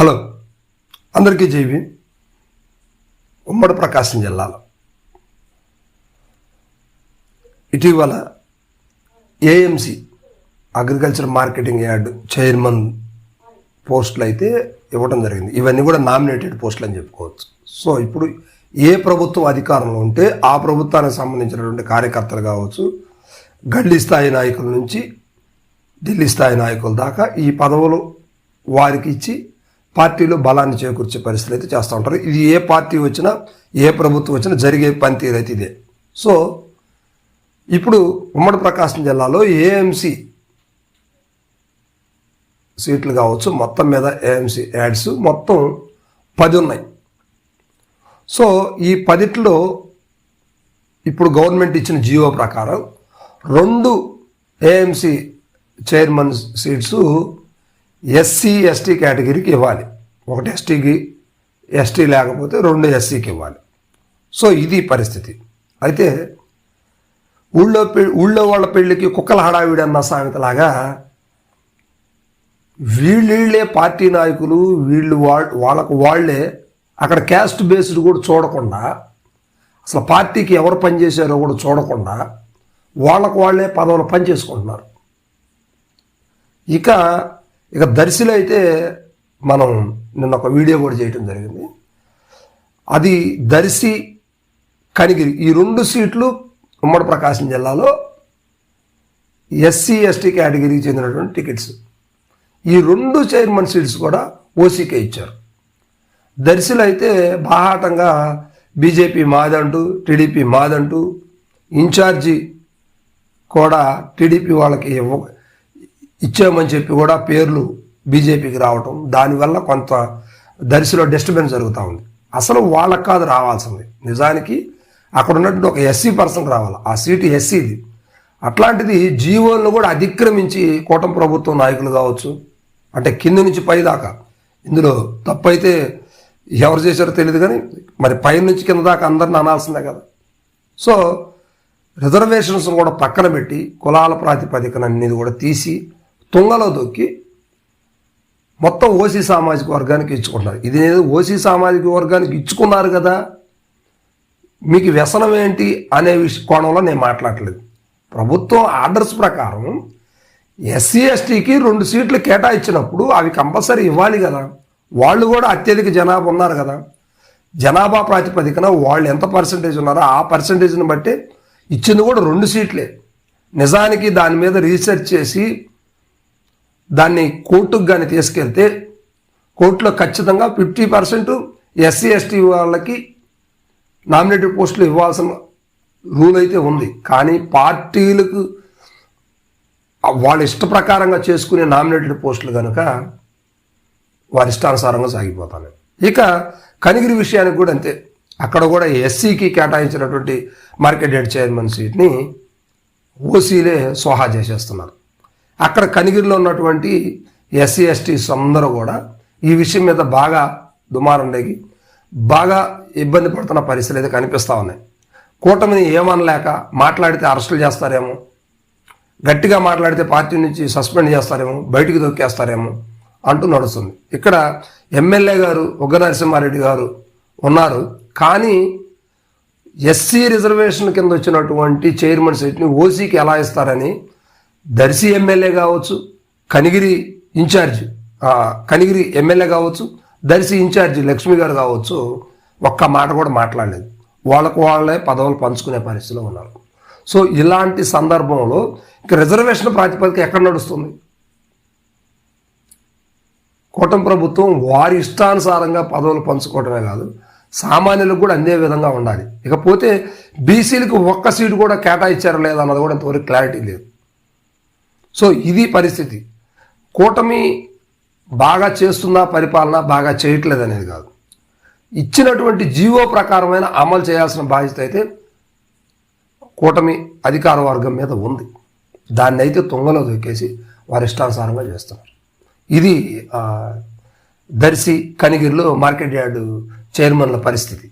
Hello. అందరికీ జీవి ఉమ్మడి ప్రకాశం జిల్లాలో. ఇటీవల AMC agriculture marketing yard chairman పోస్టులు అయితే ఇవ్వడం జరిగింది. ఇవన్నీ కూడా నామినేటెడ్ పోస్టులు అని చెప్పుకోవచ్చు. సో ఇప్పుడు ఏ ప్రభుత్వం అధికారంలో ఉంటే ఆ ప్రభుత్వానికి సంబంధించినటువంటి కార్యకర్తలు కావచ్చు గల్లీ స్థాయి నాయకుల నుంచి ఢిల్లీ స్థాయి నాయకుల దాకా ఈ పదవులు వారికి ఇచ్చి పార్టీలో బలాన్ని చేకూర్చే పరిస్థితులు అయితే చేస్తూ ఉంటారు. ఇది ఏ పార్టీ వచ్చినా ఏ ప్రభుత్వం వచ్చినా జరిగే పనితీరు అయితే ఇదే. సో ఇప్పుడు ఉమ్మడి ప్రకాశం జిల్లాలో ఏఎంసీ సీట్లు కావచ్చు మొత్తం మీద ఏఎంసీ యాడ్స్ మొత్తం పది ఉన్నాయి. సో ఈ పదిట్లో ఇప్పుడు గవర్నమెంట్ ఇచ్చిన జియో ప్రకారం రెండు AMC chairman seats SC ST కేటగిరీకి ఇవ్వాలి. ఒకటి ఎస్టీకి ఎస్టీ లేకపోతే రెండు ఎస్సీకి ఇవ్వాలి. సో ఇది పరిస్థితి. అయితే ఊళ్ళో పె ఊళ్ళో వాళ్ళ పెళ్ళికి కుక్కల హడావిడి అన్న సామెతలాగా వీళ్ళే పార్టీ నాయకులు వీళ్ళు వాళ్ళ వాళ్ళకు వాళ్ళే అక్కడ క్యాస్ట్ బేస్డ్ కూడా చూడకుండా అసలు పార్టీకి ఎవరు పనిచేశారో కూడా చూడకుండా వాళ్ళకు వాళ్ళే పదవులు పనిచేసుకుంటున్నారు. ఇక ఇక దర్శిలో అయితే మనం నిన్న ఒక వీడియో కూడా చేయటం జరిగింది. అది దర్శి కనిగిరి. ఈ రెండు సీట్లు ఉమ్మడి ప్రకాశం జిల్లాలో ఎస్సీ ఎస్టీ కేటగిరీకి చెందినటువంటి టికెట్స్. ఈ రెండు చైర్మన్ సీట్స్ కూడా ఓసీకే ఇచ్చారు. దర్శిలో అయితే బాహాటంగా బీజేపీ మాదంటూ టీడీపీ మాదంటూ ఇన్ఛార్జి కూడా టీడీపీ వాళ్ళకి ఇవ్వ ఇచ్చామని చెప్పి కూడా పేర్లు బీజేపీకి రావటం దానివల్ల కొంత దరిశిలో డిస్టర్బెన్స్ జరుగుతూ ఉంది. అసలు వాళ్ళకి కాదు రావాల్సింది. నిజానికి అక్కడ ఉన్నటువంటి ఒక ఎస్సీ పర్సన్కి రావాలి. ఆ సీటు ఎస్సీది అట్లాంటిది జీవోలను కూడా అతిక్రమించి కూటమి ప్రభుత్వం నాయకులు కావచ్చు అంటే కింద నుంచి పై దాకా. ఇందులో తప్పైతే ఎవరు చేశారో తెలియదు కానీ మరి పై నుంచి కింద దాకా అందరిని అనాల్సిందే కదా. సో రిజర్వేషన్స్ కూడా పక్కన పెట్టి కులాల ప్రాతిపదికన అనేది కూడా తీసి తుంగలో దొక్కి మొత్తం ఓసీ సామాజిక వర్గానికి ఇచ్చుకుంటున్నారు. ఇది ఏదో ఓసీ సామాజిక వర్గానికి ఇచ్చుకున్నారు కదా. మీకు వ్యసనం ఏంటి అనే విష కోణంలో నేను మాట్లాడలేదు. ప్రభుత్వం ఆర్డర్స్ ప్రకారం ఎస్సీ ఎస్టీకి రెండు సీట్లు కేటాయించినప్పుడు అవి కంపల్సరీ ఇవ్వాలి కదా. వాళ్ళు కూడా అత్యధిక జనాభా ఉన్నారు కదా. జనాభా ప్రాతిపదికన వాళ్ళు ఎంత పర్సంటేజ్ ఉన్నారో ఆ పర్సంటేజ్ని బట్టి ఇచ్చింది కూడా రెండు సీట్లే. నిజానికి దాని మీద రీసెర్చ్ చేసి దాన్ని కోర్టుకు కానీ తీసుకెళ్తే కోర్టులో ఖచ్చితంగా ఫిఫ్టీ పర్సెంట్ ఎస్సీ ఎస్టీ వాళ్ళకి నామినేటెడ్ పోస్టులు ఇవ్వాల్సిన రూల్ అయితే ఉంది. కానీ పార్టీలకు వాళ్ళ ఇష్ట ప్రకారంగా చేసుకునే నామినేటెడ్ పోస్టులు కనుక వారి ఇష్టానుసారంగా సాగిపోతాను ఇక కనిగిరి విషయానికి కూడా అంతే. అక్కడ కూడా ఎస్సీకి కేటాయించినటువంటి మార్కెట్ హెడ్ చైర్మన్ సీట్ని ఓసీలే సోహా చేసేస్తున్నారు. అక్కడ కనిగిరిలో ఉన్నటువంటి ఎస్సీ ఎస్టీస్ అందరూ కూడా ఈ విషయం మీద బాగా దుమారం లేగి బాగా ఇబ్బంది పడుతున్న పరిస్థితులు అయితే కనిపిస్తూ ఉన్నాయి. కూటమిని ఏమనలేక మాట్లాడితే అరెస్టులు చేస్తారేమో గట్టిగా మాట్లాడితే పార్టీ నుంచి సస్పెండ్ చేస్తారేమో బయటికి దొక్కేస్తారేమో అంటూ నడుస్తుంది. ఇక్కడ ఎమ్మెల్యే గారు ఉగ్గ నరసింహారెడ్డి గారు ఉన్నారు. కానీ ఎస్సీ రిజర్వేషన్ కింద వచ్చినటువంటి చైర్మన్ సీట్ని ఓసీకి ఎలా ఇస్తారని దర్శి ఎమ్మెల్యే కావచ్చు కనిగిరి ఇన్ఛార్జ్ కనిగిరి ఎమ్మెల్యే కావచ్చు దర్శి ఇన్ఛార్జి లక్ష్మి గారు కావచ్చు ఒక్క మాట కూడా మాట్లాడలేదు. వాళ్ళకు వాళ్ళే పదవులు పంచుకునే పరిస్థితిలో ఉన్నారు. సో ఇలాంటి సందర్భంలో ఇక రిజర్వేషన్ ప్రాతిపదిక ఎక్కడ నడుస్తుంది? కూటమి ప్రభుత్వం వారి ఇష్టానుసారంగా పదవులు పంచుకోవడమే కాదు సామాన్యులకు కూడా అందే విధంగా ఉండాలి. ఇకపోతే బీసీలకు ఒక్క సీటు కూడా కేటాయించారు లేదా అన్నది కూడా ఇంతవరకు క్లారిటీ లేదు. సో ఇది పరిస్థితి. కూటమి బాగా చేస్తున్నా పరిపాలన బాగా చేయట్లేదు అనేది కాదు. ఇచ్చినటువంటి జీవో ప్రకారమైన అమలు చేయాల్సిన బాధ్యత అయితే కూటమి అధికార వర్గం మీద ఉంది. దాన్ని అయితే తుంగలో దొక్కేసి వారి ఇష్టానుసారంగా చేస్తున్నారు. ఇది దర్శి కనిగిరిలో మార్కెట్ యార్డు చైర్మన్ల పరిస్థితి.